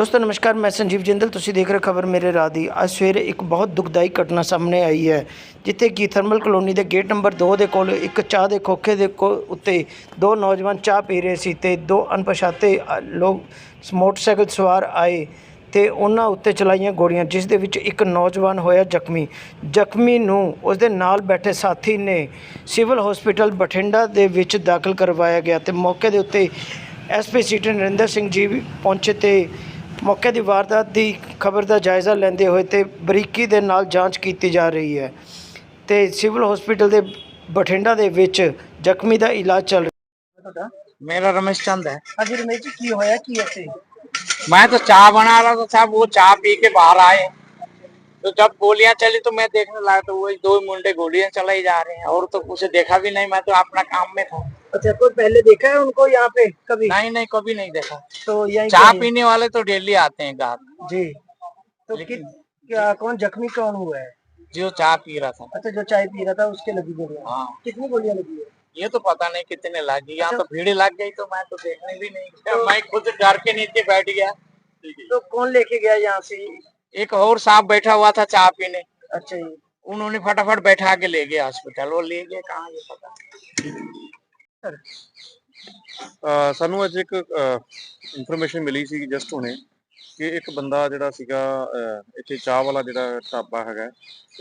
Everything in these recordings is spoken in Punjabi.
ਦੋਸਤੋ, ਨਮਸਕਾਰ, ਮੈਂ ਸੰਜੀਵ ਜਿੰਦਲ। ਤੁਸੀਂ ਦੇਖ ਰਹੇ ਖਬਰ ਮੇਰੇ ਰਾਹ ਦੀ। ਅੱਜ ਸਵੇਰੇ ਇੱਕ ਬਹੁਤ ਦੁਖਦਾਈ ਘਟਨਾ ਸਾਹਮਣੇ ਆਈ ਹੈ, ਜਿੱਥੇ ਕਿ ਥਰਮਲ ਕਲੋਨੀ ਦੇ ਗੇਟ ਨੰਬਰ 2 ਦੇ ਕੋਲ ਇੱਕ ਚਾਹ ਦੇ ਖੋਖੇ ਦੇ ਕੋ, ਉੱਤੇ ਦੋ ਨੌਜਵਾਨ ਚਾਹ ਪੀ ਰਹੇ ਸੀ ਤੇ ਦੋ ਅਣਪਛਾਤੇ ਲੋਕ ਮੋਟਰਸਾਈਕਲ ਸਵਾਰ ਆਏ ਤੇ ਉਹਨਾਂ ਉੱਤੇ ਚਲਾਈਆਂ ਗੋਲੀਆਂ, ਜਿਸ ਦੇ ਵਿੱਚ ਇੱਕ ਨੌਜਵਾਨ ਹੋਇਆ ਜ਼ਖਮੀ। ਜ਼ਖਮੀ ਨੂੰ ਉਸ ਦੇ ਨਾਲ ਬੈਠੇ ਸਾਥੀ ਨੇ ਸਿਵਲ ਹਸਪੀਟਲ ਬਠਿੰਡਾ ਦੇ ਵਿੱਚ ਦਾਖਲ ਕਰਵਾਇਆ ਗਿਆ ਤੇ ਮੌਕੇ ਦੇ ਉੱਤੇ ਐਸਪੀ ਸੀਟਨ ਨਰਿੰਦਰ ਸਿੰਘ ਜੀ ਵੀ ਪਹੁੰਚੇ ਤੇ ਮੌਕੇ ਦੀ ਵਾਰਦਾਤ ਦੀ ਖਬਰ ਦਾ ਜਾਇਜ਼ਾ ਲੈਂਦੇ ਹੋਏ ਤੇ ਬਰੀਕੀ ਦੇ ਨਾਲ ਜਾਂਚ ਕੀਤੀ ਜਾ ਰਹੀ ਹੈ ਤੇ ਸਿਵਲ ਹਸਪੀਟਲ ਦੇ ਬਠਿੰਡਾ ਦੇ ਵਿੱਚ ਜ਼ਖਮੀ ਦਾ ਇਲਾਜ ਚੱਲ ਰਿਹਾ ਤੁਹਾਡਾ मेरा रमेश चंद है ਹਾਂਜੀ ਰਮੇਸ਼ ਜੀ ਕੀ ਹੋਇਆ ਕੀ ਇੱਥੇ मैं तो चाय बना रहा था साहब वो चाय पी के बाहर आए तो जब गोलियाँ चली तो मैं देखने लगा तो वही दो मुंडे गोलियाँ चलाई जा रहे हैं और तो कुछ देखा भी नहीं मैं तो अपना काम में था। अच्छा कोई पहले देखा है उनको यहाँ पे कभी? नहीं नहीं कभी नहीं देखा। तो यही चाय पीने वाले तो डेली आते हैं घर जी। तो लेकिन- क्या कौन जख्मी कौन हुआ है? जो चाय पी रहा था। अच्छा जो चाय पी रहा था उसके लगी गोलियाँ? हाँ। कितनी गोलियाँ लगी है? ये तो पता नहीं कितने लगी यहाँ तो भीड़ लग गई तो मैं तो देखने भी नहीं गया। मैं खुद डर के नीचे बैठ गया। तो कौन लेके गया यहाँ से? एक और साहब बैठा हुआ था चाय पीने अच्छा जी उन्होंने फटाफट बैठा के ले गया हॉस्पिटल वो ले गए कहाँ ये पता ਅਹ ਸਾਨੂੰ ਅੱਜ ਇੱਕ ਇਨਫੋਰਮੇਸ਼ਨ ਮਿਲੀ ਸੀ ਜਸਟ ਹੁਣੇ ਕਿ ਇੱਕ ਬੰਦਾ ਜਿਹੜਾ ਸੀਗਾ ਅਹ ਇੱਥੇ ਚਾਹ ਵਾਲਾ ਜਿਹੜਾ ਢਾਬਾ ਹੈਗਾ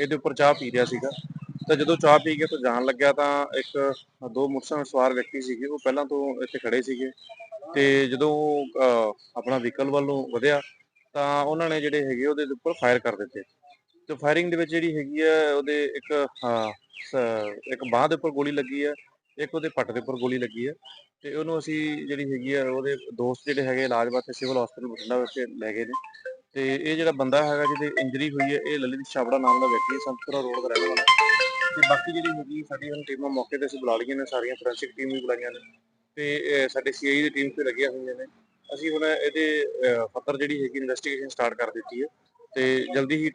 ਇਹਦੇ ਉੱਪਰ ਚਾਹ ਪੀ ਰਿਹਾ ਸੀਗਾ ਤਾਂ ਜਦੋਂ ਚਾਹ ਪੀ ਕੇ ਤੋਂ ਜਾਣ ਲੱਗਿਆ ਤਾਂ ਇੱਕ ਦੋ ਮੋਟਰਸਾਈਕਲ ਸਵਾਰ ਵਿਅਕਤੀ ਸੀਗੇ ਉਹ ਪਹਿਲਾਂ ਤੋਂ ਇੱਥੇ ਖੜੇ ਸੀਗੇ ਤੇ ਜਦੋਂ ਉਹ, ਅਹ, ਆਪਣਾ ਵਹੀਕਲ ਵੱਲ ਨੂੰ ਵਧਿਆ ਤਾਂ ਉਹਨਾਂ ਨੇ ਜਿਹੜੇ ਹੈਗੇ ਉਹਦੇ ਉੱਪਰ ਫਾਇਰ ਕਰ ਦਿੱਤੇ। ਤੇ ਫਾਇਰਿੰਗ ਦੇ ਵਿੱਚ ਜਿਹੜੀ ਹੈਗੀ ਹੈ ਉਹਦੇ ਇੱਕ ਹਾਂ, ਇੱਕ ਬਾਹ ਦੇ ਉੱਪਰ ਗੋਲੀ ਲੱਗੀ ਹੈ ਇੱਕ ਉਹਦੇ ਪੱਟ ਦੇ ਉੱਪਰ ਗੋਲੀ ਲੱਗੀ ਹੈ ਤੇ ਉਹਨੂੰ ਅਸੀਂ ਜਿਹੜੀ ਹੈਗੀ ਆ ਉਹਦੇ ਦੋਸਤ ਜਿਹੜੇ ਹੈਗੇ ਇਲਾਜ ਵਾਸਤੇ ਸਿਵਲ ਹਸਪੀਟਲ ਬਠਿੰਡਾ ਵਿੱਚ ਲੈ ਗਏ ਨੇ। ਤੇ ਇਹ ਜਿਹੜਾ ਬੰਦਾ ਹੈਗਾ ਜਿਹਦੇ ਇੰਜਰੀ ਹੋਈ ਹੈ ਇਹ ਲਲਿਤ ਛਾਬੜਾ ਨਾਮ ਦਾ ਵਿਅਕਤੀ ਹੈ ਸੰਤਪੁਰਾ ਰੋਡ ਦਾ ਰਹਿਣ ਵਾਲਾ। ਹੈ। ਤੇ ਬਾਕੀ ਜਿਹੜੀ ਹੈਗੀ ਸਾਡੀ ਹੁਣ ਟੀਮਾਂ ਮੌਕੇ ਤੇ ਅਸੀਂ ਬੁਲਾ ਲਈਆਂ ਨੇ ਸਾਰੀਆਂ ਫੋਰੈਂਸਿਕ ਟੀਮ ਵੀ ਬੁਲਾਈਆਂ ਨੇ। ਤੇ ਅਹ, ਸਾਡੇ ਸੀਆਈ ਦੀ ਟੀਮ ਤੇ ਲੱਗੀਆਂ ਹੋਈਆਂ ਨੇ। ਅਸੀਂ ਹੁਣ ਇਹਦੇ ਫਰਦਰ ਜਿਹੜੀ ਹੈਗੀ ਇਨਵੈਸਟੀਗੇਸ਼ਨ ਸਟਾਰਟ ਕਰ ਦਿੱਤੀ ਹੈ ਤੇ ਜਲਦੀ ਹੀ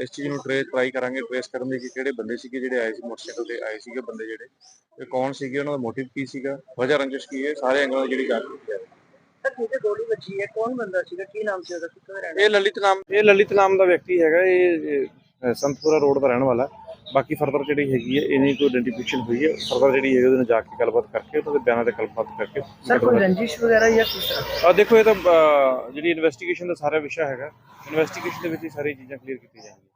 ਇਸ ਚੀਜ਼ ਨੂੰ ਟ੍ਰੇਸ ਟਰਾਈ ਕਰਾਂਗੇ ਟ੍ਰੇਸ ਕਰਨ ਦੇ ਕਿ ਕਿਹੜੇ ਬੰਦੇ ਸੀਗੇ ਜਿਹੜੇ ਆਏ ਸੀ ਮੋਟਰਸਾਈਕਲ ਤੇ ਆਏ ਸੀਗੇ ਬੰਦੇ ਜਿਹੜੇ ਤੇ ਕੌਣ ਸੀਗੇ ਉਹਨਾਂ ਦਾ ਮੋਟਿਵ ਕੀ ਸੀਗਾ ਵਜ੍ਹਾ ਰੰਜਿਸ਼ ਕੀ ਹੈ ਸਾਰੇ ਐਂਗਲਾਂ ਜਿਹੜੀ ਗੱਲ ਕੀਤੀ ਜਾਵੇ ਕਿਹਦੇ ਗੋਲੀ ਵੱਜੀ ਹੈ ਕੌਣ ਬੰਦਾ ਸੀਗਾ ਕੀ ਨਾਮ ਸੀ ਉਹਦਾ ਕਿੱਥੋਂ ਰਹਿਣਾ ਇਹ ਲਲਿਤ ਨਾਮ ਇਹ ਲਲਿਤ ਨਾਮ ਦਾ ਵਿਅਕਤੀ ਹੈਗਾ ਇਹ ਸੰਤਪੁਰਾ ਰੋਡ ਦਾ ਰਹਿਣ ਵਾਲਾ। ਬਾਕੀ ਫਰਦਰ ਜਿਹੜੀ ਹੈਗੀ ਹੈ ਇਹਨੀ ਕੋਈ ਆਇਡੈਂਟੀਫਿਕੇਸ਼ਨ ਹੋਈ ਹੈ ਫਰਦਰ ਜਿਹੜੀ ਹੈਗੀ ਉਹਦੇ ਨਾਲ ਜਾ ਕੇ ਗੱਲਬਾਤ ਕਰਕੇ ਉਹਨਾਂ ਦੇ ਬਿਆਨਾਂ ਤੇ ਗੱਲਬਾਤ ਕਰਕੇ ਸਰ ਕੋਈ ਰੰਜਿਸ਼ ਵਗੈਰਾ ਜਾਂ ਤਰ੍ਹਾਂ? ਆ ਦੇਖੋ ਇਹ ਤਾਂ ਅਹ, ਜਿਹੜੀ ਇਨਵੈਸਟੀਗੇਸ਼ਨ ਦਾ ਸਾਰਾ ਵਿਸ਼ਾ ਹੈਗਾ ਇਨਵੈਸਟੀਗੇਸ਼ਨ ਦੇ ਵਿੱਚ ਹੀ ਸਾਰੀ ਚੀਜ਼ਾਂ ਕਲੀਅਰ ਕੀਤੀਆਂ ਜਾਣਗੀਆਂ।